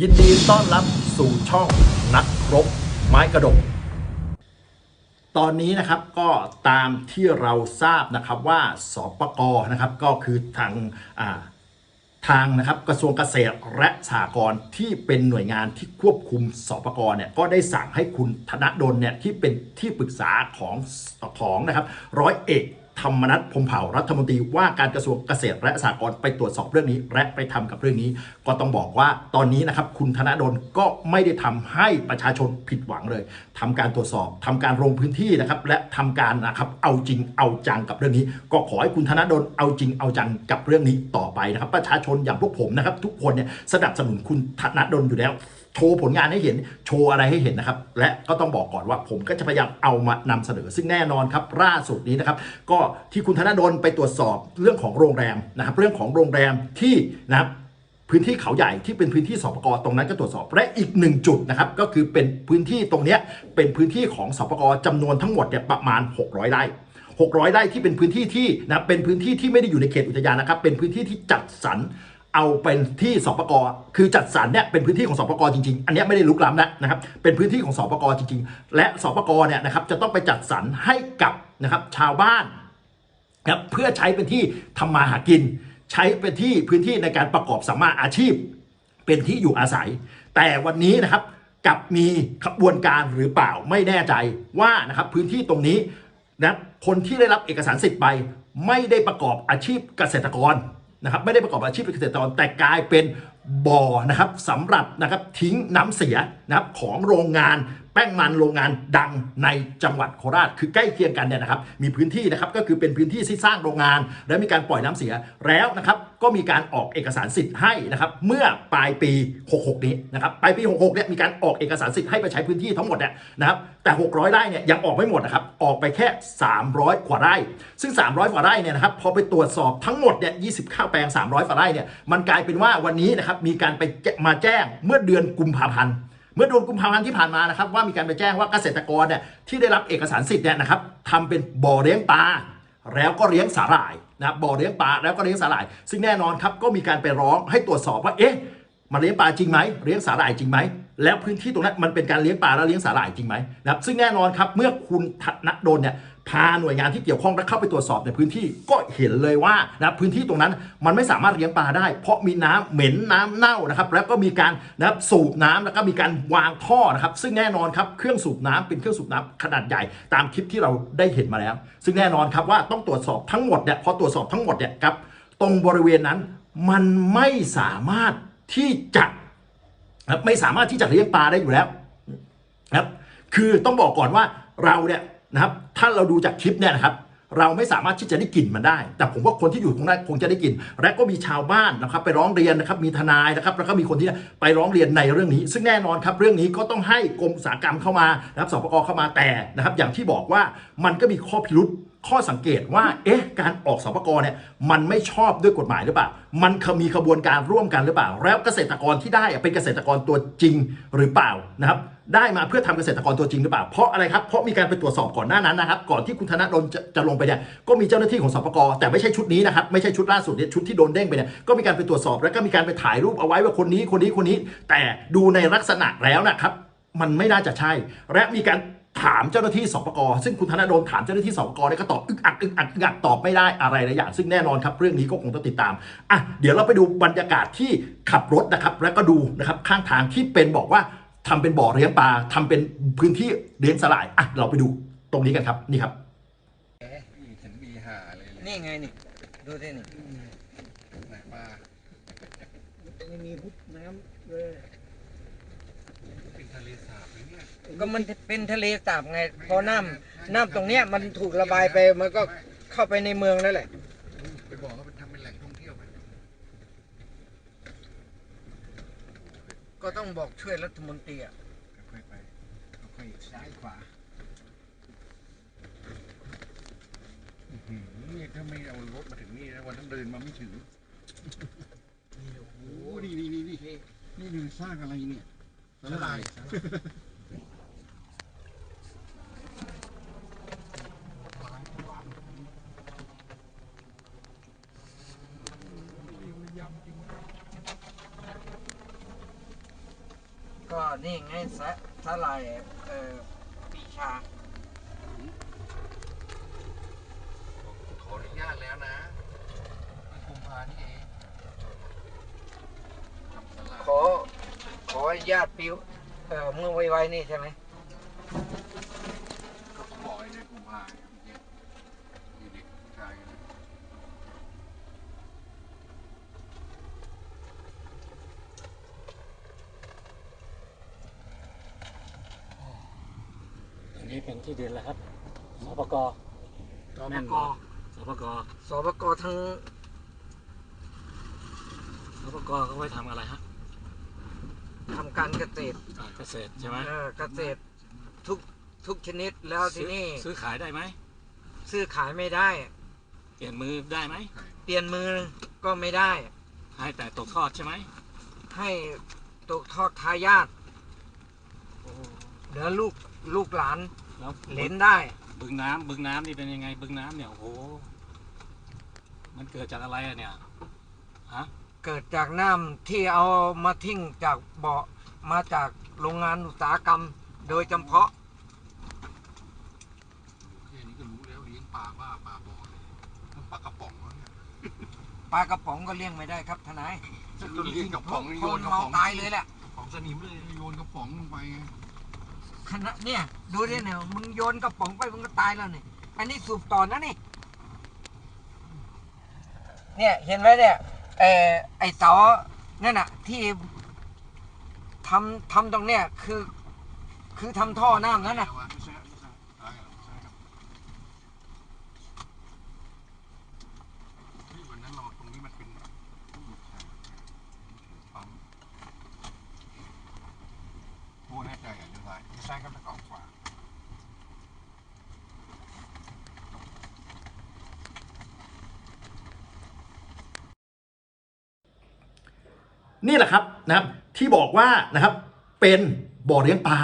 ยินดีต้อนรับสู่ช่องนักรบไม้กระดก ตอนนี้นะครับก็ตามที่เราทราบนะครับว่าสปกนะครับก็คือทางาทางนะครับกระทรวงเกษตรและสหกรณ์ที่เป็นหน่วยงานที่ควบคุมสปกเนี่ยก็ได้สั่งให้คุณธนดลเนี่ยที่เป็นที่ปรึกษาของของนะครับร้อยเอก ธรรมนัฐพมเผ่ารัฐมนตรีว่าการกระทรวงเกษตรและสหกรณ์ไปตรวจสอบเรื่องนี้ และไปทำกับเรื่องนี้ ก็ต้องบอกว่าตอนนี้นะครับคุณธนดลก็ไม่ได้ทำให้ประชาชนผิดหวังเลยทำการตรวจสอบทำการลงพื้นที่นะครับและทำการนะครับเอาจริงเอาจังกับเรื่องนี้ ก็ขอให้คุณธนดลเอาจริงเอาจังกับเรื่องนี้ต่อไปนะครับ ประชาชนอย่างพวกผมนะครับทุกคนเนี่ยสนับสนุนคุณธนดลอยู่แล้วโชว์ผลงานให้เห็นโชว์อะไรให้เห็นนะครับ และก็ต้องบอกก่อนว่าผมก็จะพยายามเอามานำเสนอ ซึ่งแน่นอนครับล่าสุดนี้นะครับ ก็ที่คุณธนดลไปตรวจสอบเรื่องของโรงแรมนะครับ เรื่องของโรงแรมที่นะครับพื้นที่เขาใหญ่ที่เป็นพื้นที่สปกตรงนั้นก็ตรวจสอบและอีกหนึ่งจุดนะครับก็คือเป็นพื้นที่ตรงนี้เป็นพื้นที่ของสปกจำนวนทั้งหมดเนี่ยประมาณ 600ไร่600ไร่ที่เป็นพื้นที่ที่นะเป็นพื้นที่ที่ไม่ได้อยู่ในเขตอุทยานนะครับเป็นพื้นที่ที่จัดสรร เอาเป็นที่สปกคือจัดสรรเนี่ยเป็นพื้นที่ของสปกจริงๆ อันนี้ไม่ได้ลุกล้ำนะนะครับ เป็นพื้นที่ของสปกจริง ๆ และสปกเนี่ยนะครับจะต้องไปจัดสรรให้กับนะครับชาวบ้านนะครับเพื่อใช้เป็นที่ทำมาหากิน ใช้เป็นที่พื้นที่ในการประกอบสัมมาอาชีพ เป็นที่อยู่อาศัย แต่วันนี้นะครับกับมีขบวนการหรือเปล่าไม่แน่ใจว่านะครับพื้นที่ตรงนี้นะคนที่ได้รับเอกสารสิทธิ์ไป ไม่ได้ประกอบอาชีพเกษตรกร นะครับไม่ได้ประกอบอาชีพเป็นเกษตรกรแต่กลายเป็นบ่อนะครับสำหรับนะครับทิ้งน้ำเสียนะครับของโรงงาน แป้งมันโรงงานดังในจังหวัดโคราช คือใกล้เคียงกันเนี่ยนะครับ มีพื้นที่นะครับก็คือเป็นพื้นที่ที่สร้างโรงงาน และมีการปล่อยน้ำเสียแล้วนะครับก็มีการออกเอกสารสิทธิ์ให้นะครับเมื่อปลายปี 66 นี้นะครับปลายปี 66 เนี่ยมีการออกเอกสารสิทธิ์ให้ไปใช้พื้นที่ทั้งหมดเนี่ยนะครับแต่ 600 ไร่เนี่ยยังออกไม่หมดนะครับออกไปแค่ 300 กว่าไร่ ซึ่ง 300 กว่าไร่เนี่ยนะครับพอไปตรวจสอบทั้งหมดเนี่ย 29 แปลง 300 กว่าไร่เนี่ยมันกลายเป็นว่าวันนี้นะครับมีการไปมาแจ้งเมื่อเดือนกุมภาพันธ์ เมื่อเดือนกุมภาพันธ์ที่ผ่านมานะครับว่ามีการไปแจ้งว่าเกษตรกรเนี่ยที่ได้รับเอกสารสิทธิ์เนี่ยนะครับทำเป็นบ่อเลี้ยงปลาแล้วก็เลี้ยงสาหร่ายนะบ่อเลี้ยงปลาแล้วก็เลี้ยงสาหร่าย ซึ่งแน่นอนครับก็มีการไปร้องให้ตรวจสอบว่าเอ๊ะ มันเลี้ยงปลาจริงไหมเลี้ยงสาหร่ายจริงไหมแล้วพื้นที่ตรงนั้นมันเป็นการเลี้ยงปลาแล้วเลี้ยงสาหร่ายจริงไหมนะครับซึ่งแน่นอนครับเมื่อคุณธนดลเนี่ยพาหน่วยงานที่เกี่ยวข้องและเข้าไปตรวจสอบในพื้นที่ก็เห็นเลยว่านะพื้นที่ตรงนั้นมันไม่สามารถเลี้ยงปลาได้ เพราะมีน้ำเหม็นน้ำเน่านะครับแล้วก็มีการนะครับสูบน้ำแล้วก็มีการวางท่อนะครับซึ่งแน่นอนครับเครื่องสูบน้ำเป็นเครื่องสูบน้ำขนาดใหญ่ตามคลิปที่เราได้เห็นมาแล้ว ซึ่งแน่นอนครับว่าต้องตรวจสอบทั้งหมดเนี่ยพอตรวจสอบทั้งหมดเนี่ยครับตรงบริเวณนั้นมันไม่สามารถ ที่จะครับไม่สามารถที่จะเลี้ยงปลาได้อยู่แล้วนะครับ คือต้องบอกก่อนว่าเราเนี่ยนะครับ ถ้าเราดูจากคลิปเนี่ยนะครับ เราไม่สามารถที่จะได้กลิ่นมันได้ แต่ผมว่าคนที่อยู่ตรงนั้นคงจะได้กลิ่น และก็มีชาวบ้านนะครับ ไปร้องเรียนนะครับ มีทนายนะครับ แล้วก็มีคนที่ไปร้องเรียนในเรื่องนี้ ซึ่งแน่นอนครับ เรื่องนี้ก็ต้องให้กรมอุตสาหกรรมเข้ามานะครับสปกเข้ามาแต่นะครับ อย่างที่บอกว่ามันก็มีข้อพิรุษ ข้อสังเกตว่า เอ๊ะ การออกสปกเนี่ย มันไม่ชอบด้วยกฎหมายหรือเปล่า มันมีขบวนการร่วมกันหรือเปล่า แล้วเกษตรกรที่ได้อะเป็นเกษตรกรตัวจริงหรือเปล่านะครับ ได้มาเพื่อทำเกษตรกรตัวจริงหรือเปล่า เพราะอะไรครับ เพราะมีการไปตรวจสอบก่อนหน้านั้นนะครับ ก่อนที่คุณธนดลจะจะลงไปเนี่ย ก็มีเจ้าหน้าที่ของสปกแต่ไม่ใช่ชุดนี้นะครับ ไม่ใช่ชุดล่าสุดเนี่ย ชุดที่โดนเด้งไปเนี่ย ก็มีการไปตรวจสอบ แล้วก็มีการไปถ่ายรูปเอาไว้ว่าคนนี้ คนนี้ คนนี้ แต่ดูในลักษณะแล้วนะครับ มันไม่น่าจะใช่ และมีการ ถามเจ้าหน้าที่สปกซึ่งคุณธนดลถามเจ้าหน้าที่สปกเนี่ยก็ตอบอึกอักอึกอักอึกอักตอบไม่ได้อะไรหลายอย่างซึ่งแน่นอนครับ เรื่องนี้ก็คงต้องติดตามอะเดี๋ยวเราไปดูบรรยากาศที่ขับรถนะครับ แล้วก็ดูนะครับข้างทางที่เป็นบอกว่าทำเป็นบ่อเลี้ยงปลาทำเป็นพื้นที่เลี้ยงสลายอะเราไปดูตรงนี้กันครับนี่ครับมีเห็นมีหาเลยเลยนี่ไงนี่ดูสินี่ไหนปลาไม่มีพุทน้ำเลย ก็มันเป็นทะเลสาบไงพอน้ำน้ำตรงเนี้ยมันถูกระบายไปมันก็เข้าไปในเมืองแล้วแหละไปบอกว่าเป็นทำเป็นแหล่งท่องเที่ยวไปก็ต้องบอกช่วยรัฐมนตรีอะค่อยไปค่อยซ้ายขวาอื้อหือนี่ถ้าไม่เอารถมาถึงนี่นะวันนั้นเดินมาไม่ถึงโอ้โหนี่นี่นี่นี่นี่นี่สร้างอะไรเนี่ย สลายก็นี่ไงสะสาลายเอ่อปีชา ขออนุญาตแล้วนะเป็นกุมภานี่เองทำสลาก ขอ ข ออนุญาตปิวเอ่อเมื่อไวๆนี่ใช่ไหมก็ผมบอกไอ้เดือนกุมภาเนี่ยมีเด็กชายกันนะอันนี้เป็นที่ดินแล้วครับสปกสแม่ปนกบ่สปกสปกทั้งสปกเขาไว้ทำอะไรฮะทำ การเกษตรการเกษตรใช่ไหมเออเกษตรทุกทุกชนิดแล้วทีนี้ซื้อซื้อขายได้ไหมซื้อขายไม่ได้ เปลี่ยนมือได้ไหมเปลี่ยนมือก็ไม่ได้ ให้แต่ตกทอดใช่ไหมให้ตกทอดทายาทเหลือลูกลูกหลานแล้วเหลนได้ บึงน้ำบึงน้ำนี่เป็นยังไง บึงน้ำเนี่ยโอ้โหมันเกิดจากอะไรอะเนี่ยฮะเกิดจากน้ำที่เอามาทิ้งจากเบาะ มาจากโรงงานอุตสาหกรรม โดยจำเพาะ แค่นี้ก็รู้แล้วเลี้ยงปลาบ้าปลาบอเลยมันปลากระป๋องวะเนี่ย ปลากระป๋องก็เลี้ยงไม่ได้ครับทนายเลี้ยงกระป๋องนี่คโยนนกระเมาป๋องตายเลยแหละของสนิมเลยโยนกระป๋องลงไปไงขณะเนี่ยดูดิเนี่ยมึงโยนกระป๋องไปมึงก็ตายแล้วนี่อันนี้สูบต่อนะนี่เนี่ยเห็นไหมเนี่ยเออไอเสานั่นน่ะที่ ทำทำตรงเนี้ยคือ คือทำท่อน้ำนั่นน่ะไม่ใช่ไม่ใช่ตายเหรอไม่ใช่ครับเฮ้ยวันนั้นเราตรงนี้มันเป็นผู้ให้ใจอะเดี๋ยวซ้ายเดี๋ยวซ้ายก็จะเกาะขวานี่แหละครับนะครับ ที่บอกว่านะครับเป็นบ่อเลี้ยงปลา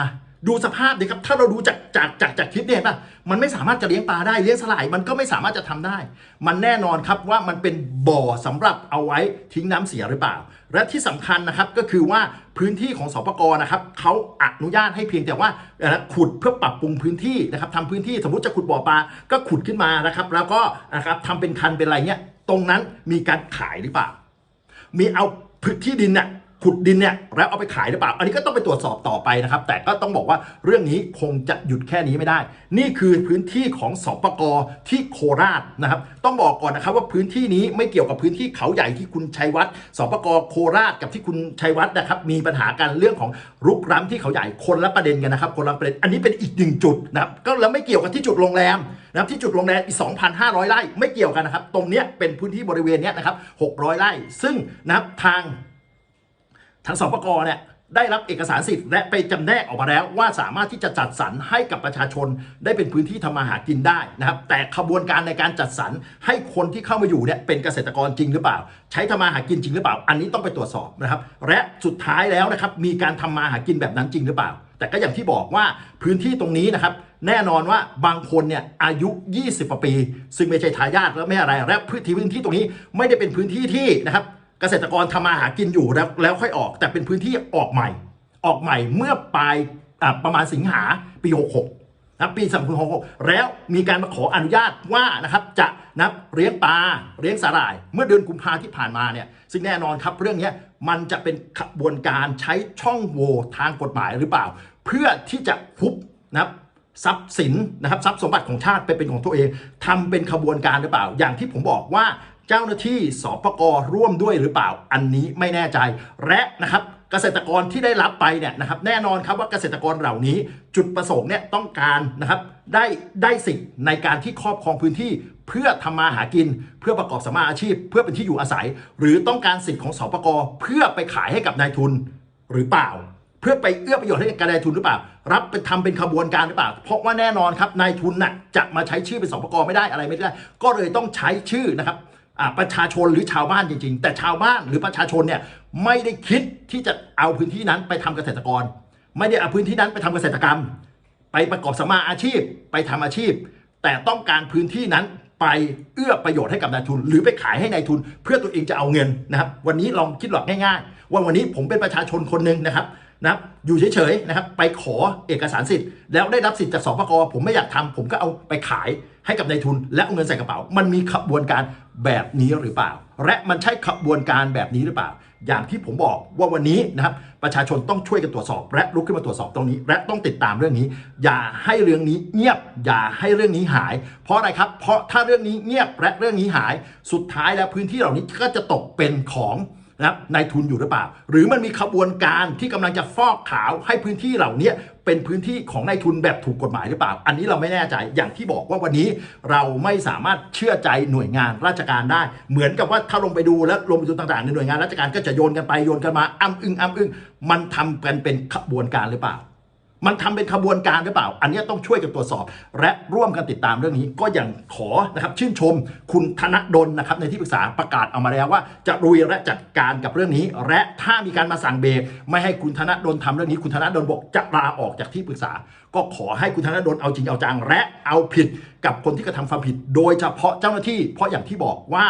ดูสภาพดิครับถ้าเราดูจากจากจากจากคลิปเนี่ยป่ะมันไม่สามารถจะเลี้ยงปลาได้เลี้ยงสลายมันก็ไม่สามารถจะทำได้ มันแน่นอนครับว่ามันเป็นบ่อสำหรับเอาไว้ทิ้งน้ำเสียหรือเปล่า และที่สำคัญนะครับก็คือว่าพื้นที่ของสปกรนะครับเขาอนุญาตให้เพียงแต่ว่าขุดเพื่อปรับปรุงพื้นที่นะครับทำพื้นที่สมมติจะขุดบ่อปลาก็ขุดขึ้นมานะครับ แล้วก็นะครับทำเป็นคันเป็นอะไรเงี้ยตรงนั้นมีการขายหรือเปล่า มีเอาพื้นที่ดินเนี่ย ขุดดินเนี่ยแล้วเอาไปขายหรือเปล่า อันนี้ก็ต้องไปตรวจสอบต่อไปนะครับ แต่ก็ต้องบอกว่าเรื่องนี้คงจะหยุดแค่นี้ไม่ได้ นี่คือพื้นที่ของสปกที่โคราชนะครับ ต้องบอกก่อนนะครับว่าพื้นที่นี้ไม่เกี่ยวกับพื้นที่เขาใหญ่ที่คุณชัยวัฒน์สปกโคราชกับที่คุณชัยวัฒน์นะครับมีปัญหากันเรื่องของรุกร้ำที่เขาใหญ่คนละประเด็นกันนะครับ คนละประเด็นอันนี้เป็นอีกหนึ่งจุดนะครับก็แล้วไม่เกี่ยวกับที่จุดโรงแรมนะครับที่จุดโรงแรมอีก 2,500 ไร่ไม่เกี่ยวกันนะครับ ตรงเนี้ยเป็นพื้นที่บริเวณเนี้ยนะครับ 600 ไร่ ซึ่งนะครับทาง ทางสปกรเนี่ยได้รับเอกสารสิทธิ์และไปจำแนกออกมาแล้ว ว่าสามารถที่จะจัดสรรให้กับประชาชนได้เป็นพื้นที่ทำมาหากินได้นะครับแต่ขบวนการในการจัดสรรให้คนที่เข้ามาอยู่เนี่ยเป็นเกษตรกรจริงหรือเปล่า ใช้ทำมาหากินจริงหรือเปล่า อันนี้ต้องไปตรวจสอบนะครับ และสุดท้ายแล้วนะครับมีการทำมาหากินแบบนั้นจริงหรือเปล่า แต่ก็อย่างที่บอกว่าพื้นที่ตรงนี้นะครับแน่นอนว่าบางคนเนี่ยอายุ 20กว่าปี ซึ่งไม่ใช่ทายาทและไม่อะไรและพื้นที่พื้นที่ตรงนี้ไม่ได้เป็นพื้นที่ที่นะครับ เกษตรกรทำมาหากินอยู่แล้วแล้วค่อยออก แต่เป็นพื้นที่ออกใหม่ ออกใหม่เมื่อปลายอะประมาณสิงหาปี 66นะปี2566 แล้วมีการมาขออนุญาตว่านะครับจะนะเลี้ยงปลาเลี้ยงสาหร่าย เมื่อเดือนกุมภาที่ผ่านมาเนี่ยซึ่งแน่นอนครับเรื่องนี้มันจะเป็นขบวนการใช้ช่องโหว่ทางกฎหมายหรือเปล่า เพื่อที่จะคุบนะครับทรัพย์สินนะครับทรัพย์สมบัติของชาติไปเป็นของตัวเองทำเป็นขบวนการหรือเปล่า อย่างที่ผมบอกว่า เจ้าหน้าที่สปกร่วมด้วยหรือเปล่า อันนี้ไม่แน่ใจ และนะครับเกษตรกรที่ได้รับไปเนี่ยนะครับแน่นอนครับว่าเกษตรกรเหล่านี้จุดประสงค์เนี่ยต้องการนะครับได้ได้สิทธิ์ในการที่ครอบครองพื้นที่ เพื่อทำมาหากิน เพื่อประกอบสมมาอาชีพ เพื่อเป็นที่อยู่อาศัย หรือต้องการสิทธิ์ของสปกเพื่อไปขายให้กับนายทุนหรือเปล่า เพื่อไปเอื้อประโยชน์ให้กับนายทุนหรือเปล่า รับเป็นทำเป็นขบวนการหรือเปล่า เพราะว่าแน่นอนครับนายทุนน่ะจะมาใช้ชื่อเป็นสปกไม่ได้อะไรไม่ได้ ก็เลยต้องใช้ชื่อนะครับ ประชาชนหรือชาวบ้านจริง ๆ แต่ชาวบ้านหรือประชาชนเนี่ยไม่ได้คิดที่จะเอาพื้นที่นั้นไปทำเกษตรกร ไม่ได้เอาพื้นที่นั้นไปทำเกษตรกรรม ไปประกอบสมาอาชีพไปทำอาชีพ แต่ต้องการพื้นที่นั้นไปเอื้อประโยชน์ให้กับนายทุน หรือไปขายให้นายทุน เพื่อตัวเองจะเอาเงินนะครับวันนี้ลองคิดหลอกง่ายๆ ว่าวันนี้ผมเป็นประชาชนคนหนึ่งนะครับนะครับอยู่เฉยๆนะครับไปขอเอกสารสิทธิ์แล้วได้รับสิทธิ์จากสปกผมไม่อยากทำผมก็เอาไปขาย ให้กับนายทุนและเอาเงินใส่กระเป๋า มันมีขบวนการแบบนี้หรือเปล่า และมันใช่ขบวนการแบบนี้หรือเปล่า อย่างที่ผมบอกว่าวันนี้นะครับประชาชนต้องช่วยกันตรวจสอบ และลุกขึ้นมาตรวจสอบตรงนี้ และต้องติดตามเรื่องนี้ อย่าให้เรื่องนี้เงียบ อย่าให้เรื่องนี้หาย เพราะอะไรครับ เพราะถ้าเรื่องนี้เงียบและเรื่องนี้หาย สุดท้ายแล้วพื้นที่เหล่านี้ก็จะตกเป็นของ นะครับนายทุนอยู่หรือเปล่า หรือมันมีขบวนการที่กำลังจะฟอกขาวให้พื้นที่เหล่านี้เป็นพื้นที่ของนายทุนแบบถูกกฎหมายหรือเปล่า อันนี้เราไม่แน่ใจอย่างที่บอกว่าวันนี้เราไม่สามารถเชื่อใจหน่วยงานราชการได้ เหมือนกับว่าถ้าลงไปดูและลงไปดูต่างๆในหน่วยงานราชการก็จะโยนกันไปโยนกันมาอ้ำอึ้งอ้ำอึ้งมันทำกันเป็นขบวนการหรือเปล่า มันทำเป็นขบวนการหรือเปล่า อันนี้ต้องช่วยกันตรวจสอบ และร่วมกันติดตามเรื่องนี้ ก็อย่างขอนะครับชื่นชมคุณธนดลนะครับในที่ปรึกษาประกาศออกมาแล้วว่า จะรุยและจัดการกับเรื่องนี้ และถ้ามีการมาสั่งเบรกไม่ให้คุณธนดลทำเรื่องนี้ คุณธนดลบอกจะลาออกจากที่ปรึกษา ก็ขอให้คุณธนดลเอาจริงเอาจังและเอาผิดกับคนที่กระทำความผิด โดยเฉพาะเจ้าหน้าที่ เพราะอย่างที่บอกว่า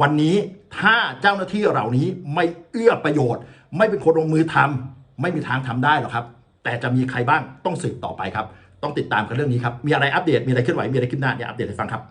วันนี้ถ้าเจ้าหน้าที่เหล่านี้ไม่เอื้อประโยชน์ ไม่เป็นคนลงมือทำไม่มีทางทำได้หรอกครับ แต่จะมีใครบ้างต้องสืบต่อไปครับ ต้องติดตามกันเรื่องนี้ครับ มีอะไรอัปเดต มีอะไรเคลื่อนไหว มีอะไรขึ้นหน้าเนี่ยอัปเดตให้ฟังครับ